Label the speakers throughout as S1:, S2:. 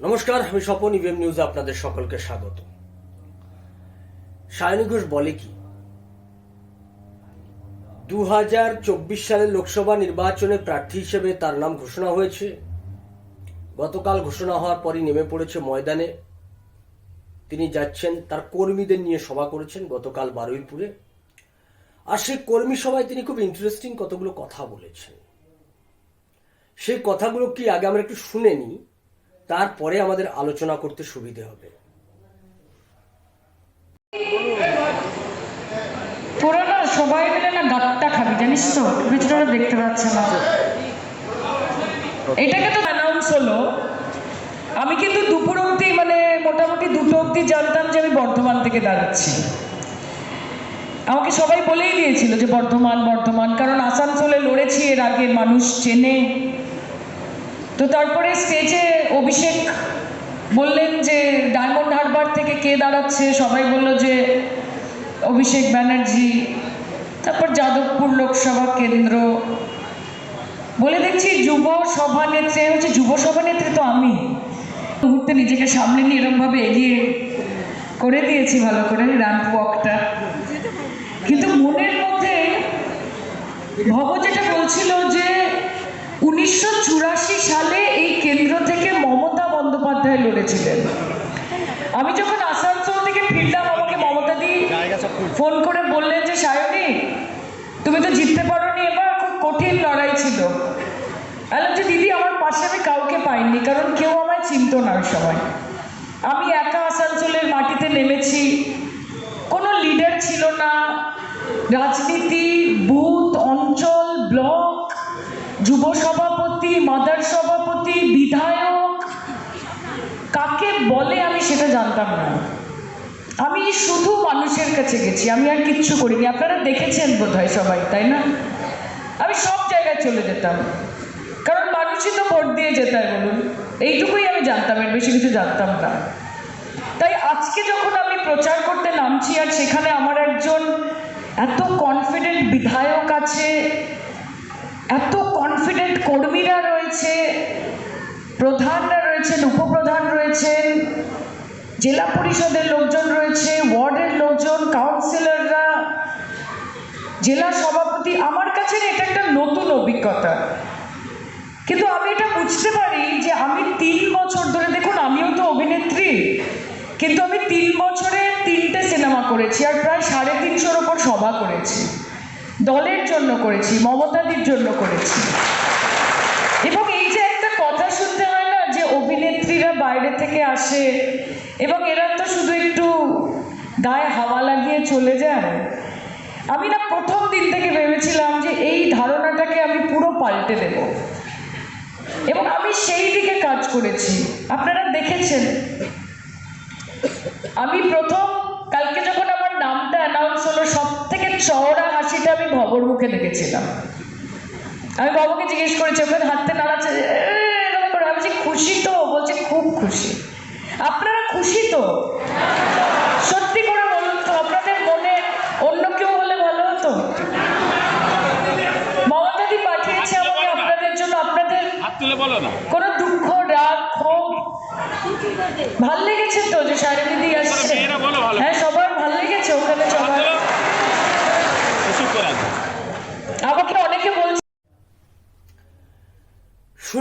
S1: নমস্কার, আমি স্বপন ইভিএম নিউজে আপনাদের সকলকে স্বাগত। সায়নী ঘোষ বলে কি দু হাজার চব্বিশ সালের লোকসভা নির্বাচনে প্রার্থী হিসেবে তার নাম ঘোষণা হয়েছে। গতকাল ঘোষণা হওয়ার পরই নেমে পড়েছে ময়দানে। তিনি যাচ্ছেন, তার কর্মীদের নিয়ে সভা করেছেন গতকাল বারুইপুরে। আর সেই কর্মী সভায় তিনি খুব ইন্টারেস্টিং কতগুলো কথা বলেছেন। সেই কথাগুলো কি আগে আমরা একটু শুনে নিই? তারপরে আমাদের আলোচনা করতে সুবিধে হবে।
S2: তোরা না সবাই মিলে না গাট্টা খাবি, জানিস তো? ভিতরে দেখতে পাচ্ছে না। এটাকে তো অ্যানাউন্স হলো। আমি কিন্তু দুপুর অবধি মানে মোটামুটি দুটো অবধি জানতাম যে আমি বর্ধমান থেকে দাঁড়াচ্ছি। আমাকে সবাই বলেই দিয়েছিল যে বর্ধমান বর্ধমান, কারণ আসানসোলে লড়েছি, এর আগে মানুষ চেনে। তো তারপরে স্টেজে অভিষেক বললেন যে ডায়মন্ড হারবার থেকে কে দাঁড়াচ্ছে? সবাই বলল যে অভিষেক ব্যানার্জি। তারপর যাদবপুর লোকসভা কেন্দ্র। বলে দেখছি যুব সভানেত্রী হচ্ছে যুব সভানেত্রী তো আমি। মুহূর্তে নিজেকে সামনে নিয়ে এরমভাবে এগিয়ে করে দিয়েছি ভালো করে র্যাম্প ওয়াকটা কিন্তু মনের মধ্যে ভব যেটা বলছিল যে উনিশশো চুরাশি সালে এই কেন্দ্র থেকে মমতা বন্দ্যোপাধ্যায় লড়েছিলেন। আমি যখন আসানসোল থেকে ফিরলাম, আমাকে মমতা দি ফোন করে বললেন যে, সায়নী, তুমি তো জিততে পারোনি, এবার খুব কঠিন লড়াই ছিল। বললাম যে, দিদি, আমার পাশে আমি কাউকে পাইনি, কারণ কেউ আমায় চিনতো না ওই সময়। আমি একা আসানসোলের মাটিতে নেমেছি। কোনো লিডার ছিল না। রাজনীতি, বুথ, অঞ্চল, ব্লক যুব সভাপতি, মাদার সভাপতি, বিধায়ক, কাকে বলে আমি সেটা জানতাম না। আমি শুধু মানুষের কাছে গেছি, আমি আর কিচ্ছু করিনি। আপনারা দেখেছেন বোধহয় সবাই, তাই না? আমি সব জায়গায় চলে যেতাম। কারণ মানুষই তো ভোট দিয়ে যেতায় বলুন। এইটুকুই আমি জানতাম, এর বেশি কিছু জানতাম না। তাই আজকে যখন আমি প্রচার করতে নামছি, আর সেখানে আমার একজন এত কনফিডেন্ট বিধায়ক আছে এত কনফিডেন্ট কর্মীরা রয়েছে, প্রধানরা রয়েছেন, উপপ্রধান রয়েছেন, জেলা পরিষদের লোকজন রয়েছে, ওয়ার্ডের লোকজন কাউন্সিলররা জেলা সভাপতি। আমার কাছে এটা একটা নতুন অভিজ্ঞতা। কিন্তু আমি এটা বুঝতে পারি যে আমি তিন বছর ধরে, দেখুন, আমিও তো অভিনেত্রী, কিন্তু আমি তিন বছরে তিনটে সিনেমা করেছি আর প্রায় সাড়ে তিনশোর ওপর সভা করেছি। দলের জন্য করেছি, মমতাদির জন্য করেছি। এবং এই যে একটা কথা শুনতে হয় না, যে অভিনেত্রীরা বাইরে থেকে আসে, এবং এরা তো শুধু একটু গায়ে হাওয়া লাগিয়ে চলে যায়। আমি না প্রথম দিন থেকে ভেবেছিলাম যে এই ধারণাটাকে আমি পুরো পাল্টে দেব। এবং আমি সেই দিকে কাজ করেছি। আপনারা দেখেছেন, আমি প্রথম, কালকে যখন আমার নামটা অ্যানাউন্স হলো সব থেকে চওড়া হাসিটা আমি ভবর মুখে দেখেছিলাম। আমি বাবুকে জিজ্ঞেস করেছি ওখানে হাঁটতে নাড়াচ্ছে? যে, এরকম করে। আমি খুশি তো? বলছে খুব খুশি। আপনারা খুশি তো? সত্যি করে বলুন তো আপনাদের মনে অন্য কেউ হলে ভালো হতো? মমতাদি পাঠিয়েছে আমাকে আপনাদের জন্য আপনাদের কোনো দুঃখ রাগ ক্ষোভ? ভালো লেগেছে তো যে সারি দিদি আসছে
S3: মেয়েরা বলো ভালো।
S2: হ্যাঁ সবার ভালো লেগেছে ওখানে
S3: হাত
S2: সবার
S3: তুলো চুপ করে আছে
S2: আমাকে অনেকে বলছে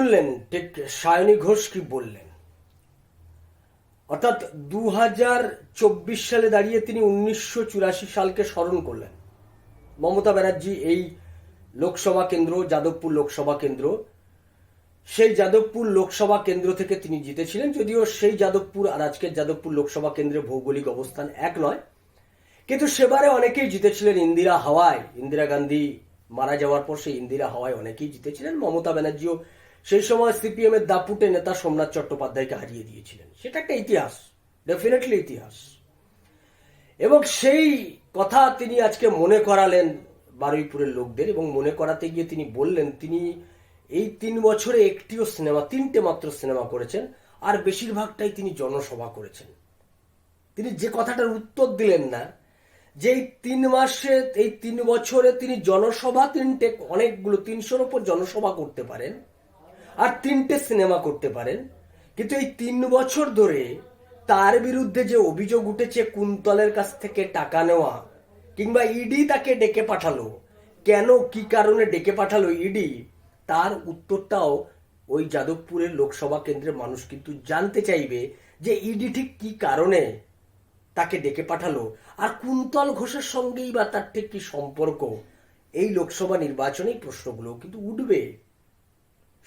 S1: শুনলেন ঠিক সায়নী ঘোষ কি বললেন? অর্থাৎ দু হাজার চব্বিশ সালে দাঁড়িয়ে তিনি উনিশশো চুরাশি সালকে স্মরণ করলেন। মমতা ব্যানার্জি এই লোকসভা কেন্দ্র, যাদবপুর লোকসভা কেন্দ্র, সেই যাদবপুর লোকসভা কেন্দ্র থেকে তিনি জিতেছিলেন, যদিও সেই যাদবপুর আর আজকের যাদবপুর লোকসভা কেন্দ্রের ভৌগোলিক অবস্থান এক নয়। কিন্তু সেবারে অনেকেই জিতেছিলেন, ইন্দিরা হাওয়ায়, ইন্দিরা গান্ধী মারা যাওয়ার পর সেই ইন্দিরা হাওয়ায় অনেকেই জিতেছিলেন, মমতা ব্যানার্জিও সেই সময় সিপিএম এর দাপুটে নেতা সোমনাথ চট্টোপাধ্যায়কে হারিয়ে দিয়েছিলেন। সেটা একটা ইতিহাস ডেফিনেটলি ইতিহাস। এবং সেই কথা তিনি আজকে মনে করালেন বারুইপুরের লোকদের এবং মনে করাতে গিয়ে তিনি বললেন, তিনি এই তিন বছরে একটিও সিনেমা, তিনটে মাত্র সিনেমা করেছেন, আর বেশিরভাগটাই তিনি জনসভা করেছেন। তিনি যে কথাটার উত্তর দিলেন না, যে এই তিন মাসে, এই তিন বছরে তিনি জনসভা, তিনটে অনেকগুলো, তিনশোর ওপর জনসভা করতে পারেন আর তিনটে সিনেমা করতে পারেন। কিন্তু এই তিন বছর ধরে তার বিরুদ্ধে যে অভিযোগ উঠেছে কুন্তলের কাছ থেকে টাকা নেওয়া, কিংবা ইডি তাকে ডেকে পাঠালো, কেন, কি কারণে ডেকে পাঠালো ইডি, তার উত্তরটাও ওই যাদবপুরের লোকসভা কেন্দ্রের মানুষ কিন্তু জানতে চাইবে যে ইডি ঠিক কি কারণে তাকে ডেকে পাঠালো। আর কুন্তল ঘোষের সঙ্গেই বা তার ঠিক কি সম্পর্ক, এই লোকসভা নির্বাচনেই প্রশ্নগুলো কিন্তু উঠবে।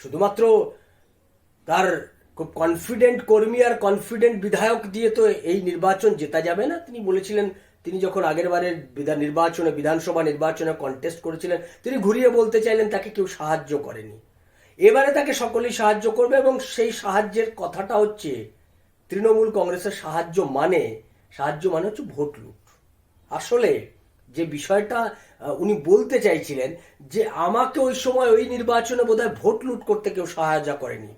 S1: শুধুমাত্র তার খুব কনফিডেন্ট কর্মী আর কনফিডেন্ট বিধায়ক দিয়ে তো এই নির্বাচন জেতা যাবে না। তিনি বলেছিলেন, তিনি যখন আগের বারের নির্বাচনে, বিধানসভা নির্বাচনে কন্টেস্ট করেছিলেন, তিনি ঘুরিয়ে বলতে চাইলেন তাকে কেউ সাহায্য করেনি। এবারে তাকে সকলেই সাহায্য করবে এবং সেই সাহায্যের কথাটা হচ্ছে, তৃণমূল কংগ্রেসের সাহায্য মানে সাহায্য মানে হচ্ছে ভোট লুট। আসলে যে বিষয়টা উনি বলতে চাইছিলেন যে আমাকে ওই সময় ওই নির্বাচনে বোধহয় ভোট লুট করতে কেউ সহায়তা করেনি।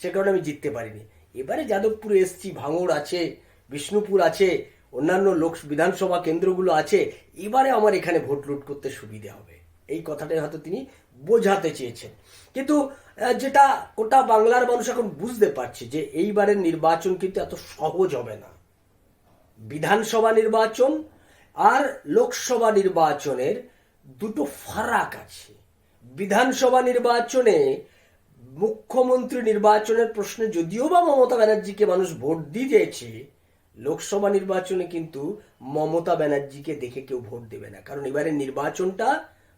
S1: সে কারণে আমি জিততে পারিনি। এবারে যাদবপুরে এসছি, ভাঙড় আছে, বিষ্ণুপুর আছে, অন্যান্য লোক, বিধানসভা কেন্দ্রগুলো আছে, এবারে আমার এখানে ভোট লুট করতে সুবিধে হবে। এই কথাটাই হয়তো তিনি বোঝাতে চেয়েছেন। কিন্তু যেটা গোটা বাংলার মানুষ এখন বুঝতে পারছে যে এইবারের নির্বাচন কিন্তু এত সহজ হবে না। বিধানসভা নির্বাচন আর লোকসভা নির্বাচনের দুটো ফারাক আছে। বিধানসভা নির্বাচনে মুখ্যমন্ত্রী নির্বাচনের প্রশ্নে যদিও বা মমতা ব্যানার্জিকে মানুষ ভোট দিয়েছে, লোকসভা নির্বাচনে কিন্তু মমতা ব্যানার্জিকে দেখে কেউ ভোট দেবে না। কারণ এবারের নির্বাচনটা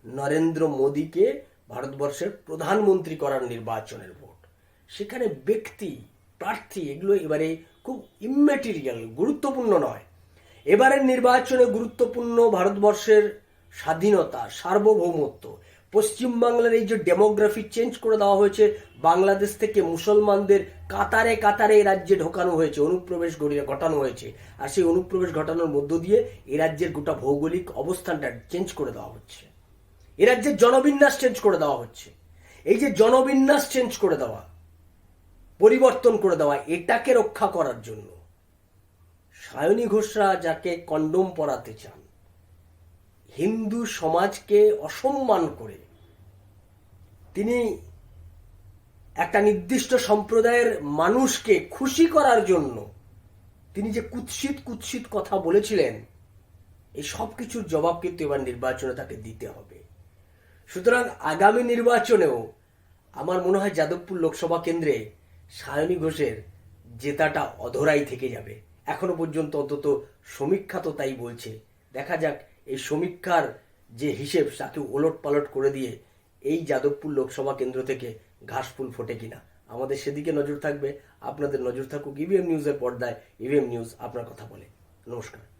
S1: নরেন্দ্র মোদীকে ভারতবর্ষের প্রধানমন্ত্রী করার নির্বাচনের ভোট। সেখানে ব্যক্তি, প্রার্থী এগুলো এবারে খুব ইম্যাটেরিয়াল গুরুত্বপূর্ণ নয়। এবারের নির্বাচনে গুরুত্বপূর্ণ ভারতবর্ষের স্বাধীনতা, সার্বভৌমত্ব। পশ্চিমবাংলার এই যে ডেমোগ্রাফি চেঞ্জ করে দেওয়া হয়েছে, বাংলাদেশ থেকে মুসলমানদের কাতারে কাতারে এই রাজ্যে ঢোকানো হয়েছে, অনুপ্রবেশ গড়িয়ে ঘটানো হয়েছে। আর সেই অনুপ্রবেশ ঘটানোর মধ্য দিয়ে এই রাজ্যের গোটা ভৌগোলিক অবস্থানটা চেঞ্জ করে দেওয়া হচ্ছে। এ রাজ্যের জনবিন্যাস চেঞ্জ করে দেওয়া হচ্ছে। এই যে জনবিন্যাস চেঞ্জ করে দেওয়া, পরিবর্তন করে দেওয়া, এটাকে রক্ষা করার জন্য সায়নী ঘোষরা যাকে কন্ডোম পরাতে চান, হিন্দু সমাজকে অসম্মান করে, তিনি একটা নির্দিষ্ট সম্প্রদায়ের মানুষকে খুশি করার জন্য তিনি যে কুৎসিত কুৎসিত কথা বলেছিলেন, এই সব কিছুর জবাব কিন্তু এবার নির্বাচনে তাকে দিতে হবে। সুতরাং আগামী নির্বাচনেও আমার মনে হয় যাদবপুর লোকসভা কেন্দ্রে সায়নী ঘোষের জেতাটা অধরাই থেকে যাবে। এখনও পর্যন্ত অন্তত সমীক্ষা তো তাই বলছে। দেখা যাক, এই সমীক্ষার যে হিসেব তাকে ওলট পালট করে দিয়ে এই যাদবপুর লোকসভা কেন্দ্র থেকে ঘাসফুল ফোটে কিনা। আমাদের সেদিকে নজর থাকবে। আপনাদের নজর থাকুক ইভিএম নিউজের পর্দায়। ইভিএম নিউজ আপনার কথা বলে। নমস্কার।